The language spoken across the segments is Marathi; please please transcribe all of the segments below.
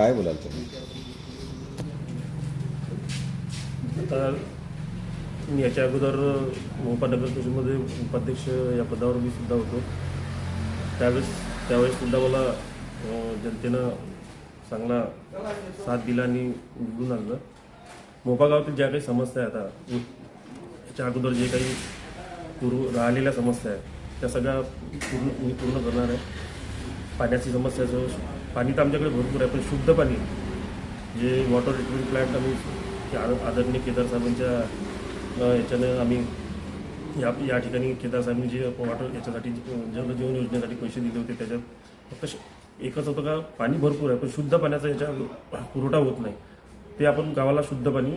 काय बोलाल तुम्ही? आता मी याच्या अगोदर मोपा नगर परिषदेमध्ये उपाध्यक्ष या पदावर मी सुद्धा होतो. त्यावेळेस त्यावेळेस सुद्धा मला जनतेनं चांगला साथ दिला आणि निवडून आणलं. मोपा गावातील ज्या काही समस्या आहेत आता याच्या अगोदर जे काही पूर्व राहिलेल्या समस्या आहेत त्या सगळ्या पूर्ण मी पूर्ण करणार आहे. पाण्याची समस्या जो पाणी तर आमच्याकडे भरपूर आहे पण शुद्ध पाणी जे वॉटर ट्रीटमेंट प्लॅन्ट आम्ही आदरणीय केदार साहेबांच्या याच्यानं आम्ही या या ठिकाणी केदार साहेबांनी जे वॉटर याच्यासाठी जल जीवन योजनेसाठी पैसे दिले होते त्याच्यात फक्त एकच होतं का पाणी भरपूर आहे पण शुद्ध पाण्याचा याच्या पुरवठा होत नाही. ते आपण गावाला शुद्ध पाणी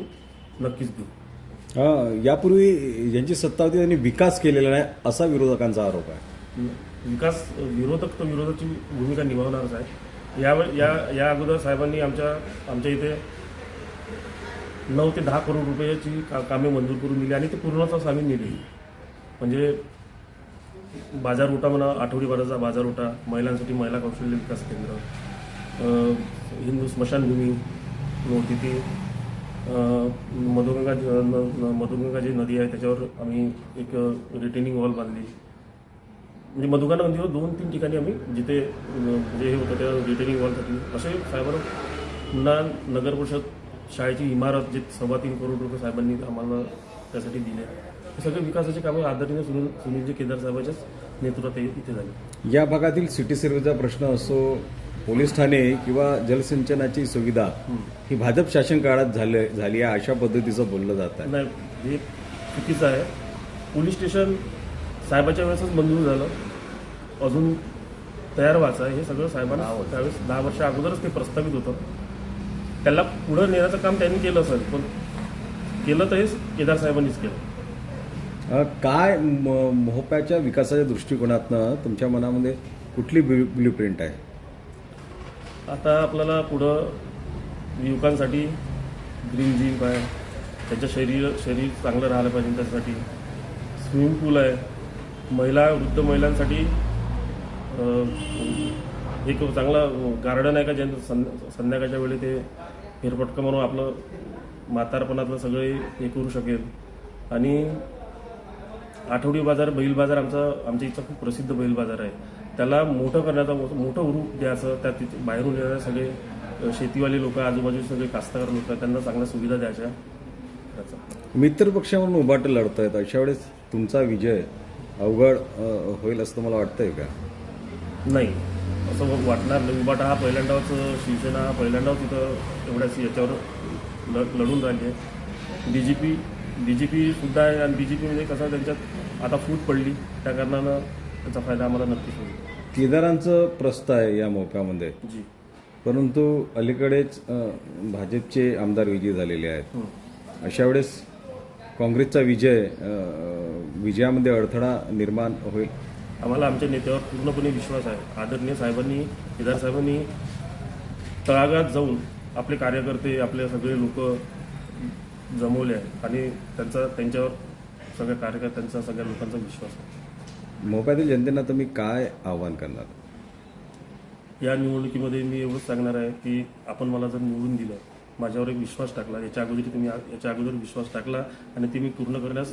नक्कीच देऊ. यापूर्वी ज्यांची सत्ता होती त्यांनी विकास केलेला नाही असा विरोधकांचा आरोप आहे. विकास विरोधक तर विरोधाची भूमिका निभावणारच आहे. या या या अगोदर साहेबांनी आमच्या आमच्या इथे नऊ ते दहा करोड रुपयाची का कामे मंजूर करून दिली आणि ते पूर्णतः आम्ही नेली. म्हणजे बाजार उठा म्हणा आठवडी बाजाराचा बाजार उठा महिलांसाठी महिला कौशल्य विकास केंद्र हिंदू स्मशानभूमी नव्हती ती मधुगंगा न- मधुगंगा जी नदी आहे त्याच्यावर आम्ही एक रिटेनिंग वॉल बांधली. म्हणजे मधुगंगा नदीवर दोन तीन ठिकाणी आम्ही जिथे जे हे होतं त्या रिटेनिंग वॉलसाठी असे साहेबांना पुन्हा नगर परिषद शाळेची इमारत जे सव्वा तीन करोड रुपये साहेबांनी आम्हाला त्यासाठी दिले. हे सगळे विकासाचे कामं आदरणीय सुनील सुनीलजी केदार साहेबांच्याच नेतृत्वात इथे झाले. या भागातील सिटी सर्व्हिसचा प्रश्न असो पोलीस ठाणे किंवा जलसिंचनाची सुविधा ही भाजप शासन काळात झाले झाली आहे अशा पद्धतीचं बोललं जात आहे. नाही हे चुकीचं आहे. पोलीस स्टेशन साहेबाच्या वेळेसच मंजूर झालं. अजून तयार व्हायचं आहे. हे सगळं साहेबांना त्यावेळेस दहा वर्ष अगोदरच ते प्रस्तावित होतं. त्याला पुढं नेण्याचं काम त्यांनी केलं असेल पण केलं तर हेच केदार साहेबांनीच केलं. काय म- मोहप्याच्या विकासाच्या दृष्टिकोनातनं तुमच्या मनामध्ये कुठली ब्ल्यू प्रिंट आहे? आता आपल्याला पुढं युवकांसाठी ग्रीन जिम आहे. त्यांचं शरीर शरीर चांगलं राहिलं पाहिजे त्यासाठी. स्विमिंग पूल आहे. महिला वृद्ध महिलांसाठी एक चांगला गार्डन आहे का ज्यांचं सं संध्याकाळच्या वेळी ते फेरफटका म्हणून आपलं म्हातारपणातलं सगळे हे करू शकेल. आणि आठवडी बाजार बैल बाजार आमचा आमच्या इथं खूप प्रसिद्ध बैल बाजार आहे. त्याला मोठं करण्याचा मोठं रूप द्यायचं त्या तिथे बाहेरून येणारे सगळे शेतीवाले लोक आजूबाजूचे सगळे कास्तकार लोक त्यांना चांगल्या सुविधा द्यायच्या. त्याचा मित्र म्हणून उभाटे लढत आहेत अशा वेळेस तुमचा विजय अवघड होईल असं मला वाटतंय का? नाही. असं मग वाटणार नाही. उबाटा हा पहिल्यांदाच शिवसेना हा पहिल्यांदाच इथं एवढ्याच याच्यावर ल लढून राहिली आहे. D G P D G P सुद्धा आहे आणि डी जी पी म्हणजे कसं त्यांच्यात आता फूट पडली. त्या कारणानं त्याचा फायदा आम्हाला नक्कीच होईल. केदारांचं प्रस्त आहे या मोप्यामध्ये जी. परंतु अलीकडेच भाजपचे आमदार विजयी झालेले आहेत. अशा वेळेस काँग्रेसचा विजय विजयामध्ये अडथळा निर्माण होईल. आम्हाला आमच्या नेत्यावर पूर्णपणे विश्वास आहे. आदरणीय साहेबांनी केदार साहेबांनी तळागाळात जाऊन आपले कार्यकर्ते आपले सगळे लोक जमवले आहे आणि त्यांचा त्यांच्यावर सगळ्या कार्यकर्त्यांचा सगळ्या लोकांचा विश्वास आहे. मोप्यातील जनतेला तुम्ही काय आव्हान करणार? या निवडणुकीमध्ये मी एवढंच सांगणार आहे की आपण मला जर निवडून दिलं माझ्यावर एक विश्वास टाकला. याच्या अगोदर तुम्ही याच्या अगोदर विश्वास टाकला आणि ते मी पूर्ण करण्यास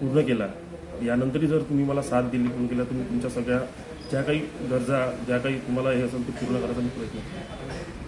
पूर्ण केला. यानंतरही जर तुम्ही मला साथ दिली पूर्ण केला तुम्ही तुमच्या सगळ्या ज्या काही गरजा ज्या काही तुम्हाला हे असेल ते पूर्ण करायचा मी प्रयत्न केला